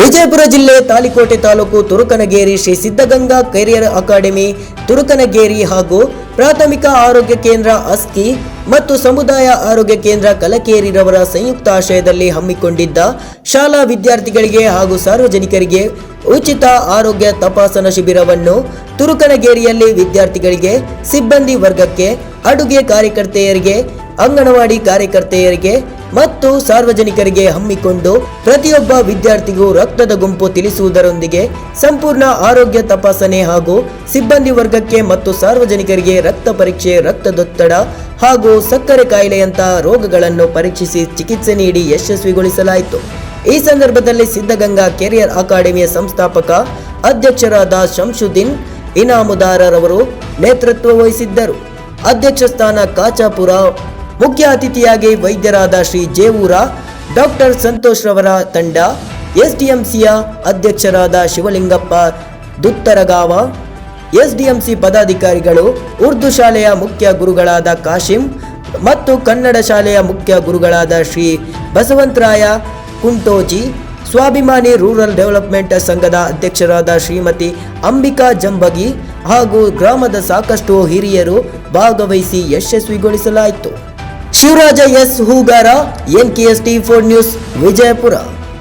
ವಿಜಯಪುರ ಜಿಲ್ಲೆ Talikote taluk Turukanageri Shri Siddhaganga career academy, Turukanageri ಹಾಗೂ ಪ್ರಾಥಮಿಕ ಆರೋಗ್ಯ ಕೇಂದ್ರ ಅಸ್ಕಿ ಮತ್ತು ಸಮುದಾಯ ಆರೋಗ್ಯ ಕೇಂದ್ರ ಕಲಕೇರಿರವರ ಸಂಯುಕ್ತ ಆಶಯದಲ್ಲಿ ಹಮ್ಮಿಕೊಂಡಿದ್ದ ಶಾಲಾ ವಿದ್ಯಾರ್ಥಿಗಳಿಗೆ ಹಾಗೂ ಸಾರ್ವಜನಿಕರಿಗೆ ಉಚಿತ ಆರೋಗ್ಯ ತಪಾಸಣಾ ಶಿಬಿರವನ್ನು ತುರುಕನಗೇರಿಯಲ್ಲಿ ವಿದ್ಯಾರ್ಥಿಗಳಿಗೆ, ಸಿಬ್ಬಂದಿ ವರ್ಗಕ್ಕೆ, ಅಡುಗೆ ಕಾರ್ಯಕರ್ತೆಯರಿಗೆ, ಅಂಗನವಾಡಿ ಕಾರ್ಯಕರ್ತೆಯರಿಗೆ ಮತ್ತು ಸಾರ್ವಜನಿಕರಿಗೆ ಹಮ್ಮಿಕೊಂಡು ಪ್ರತಿಯೊಬ್ಬ ವಿದ್ಯಾರ್ಥಿಗೂ ರಕ್ತದ ಗುಂಪು ತಿಳಿಸುವುದರೊಂದಿಗೆ ಸಂಪೂರ್ಣ ಆರೋಗ್ಯ ತಪಾಸಣೆ ಹಾಗೂ ಸಿಬ್ಬಂದಿ ವರ್ಗಕ್ಕೆ ಮತ್ತು ಸಾರ್ವಜನಿಕರಿಗೆ ರಕ್ತ ಪರೀಕ್ಷೆ, ರಕ್ತದೊತ್ತಡ ಹಾಗೂ ಸಕ್ಕರೆ ಕಾಯಿಲೆಯಂತಹ ರೋಗಗಳನ್ನು ಪರೀಕ್ಷಿಸಿ ಚಿಕಿತ್ಸೆ ನೀಡಿ ಯಶಸ್ವಿಗೊಳಿಸಲಾಯಿತು. ಈ ಸಂದರ್ಭದಲ್ಲಿ ಸಿದ್ಧಗಂಗಾ ಕೆರಿಯರ್ ಅಕಾಡೆಮಿಯ ಸಂಸ್ಥಾಪಕ ಅಧ್ಯಕ್ಷರಾದ ಶಂಶುದ್ದೀನ್ ಇನಾಮುದಾರರವರು ನೇತೃತ್ವ ವಹಿಸಿದ್ದರು. ಅಧ್ಯಕ್ಷ ಸ್ಥಾನ ಕಾಚಾಪುರ ಮುಖ್ಯ ಅತಿಥಿಯಾಗಿ ವೈದ್ಯರಾದ ಶ್ರೀ ಜೇವೂರ, ಡಾಕ್ಟರ್ ಸಂತೋಷ್ ರವರ ತಂಡ, ಎಸ್ಡಿಎಂಸಿಯ ಅಧ್ಯಕ್ಷರಾದ ಶಿವಲಿಂಗಪ್ಪ ದುತ್ತರಗಾವ, ಎಸ್ಡಿಎಂಸಿ ಪದಾಧಿಕಾರಿಗಳು, ಉರ್ದು ಶಾಲೆಯ ಮುಖ್ಯ ಗುರುಗಳಾದ ಕಾಶಿಂ ಮತ್ತು ಕನ್ನಡ ಶಾಲೆಯ ಮುಖ್ಯ ಗುರುಗಳಾದ ಶ್ರೀ ಬಸವಂತರಾಯ ಕುಂಟೋಜಿ, ಸ್ವಾಭಿಮಾನಿ ರೂರಲ್ ಡೆವಲಪ್ಮೆಂಟ್ ಸಂಘದ ಅಧ್ಯಕ್ಷರಾದ ಶ್ರೀಮತಿ ಅಂಬಿಕಾ ಜಂಬಗಿ ಹಾಗೂ ಗ್ರಾಮದ ಸಾಕಷ್ಟು ಹಿರಿಯರು ಭಾಗವಹಿಸಿ ಯಶಸ್ವಿಗೊಳಿಸಲಾಯಿತು. Shivaraj S Hugar N K S T four news Vijayapura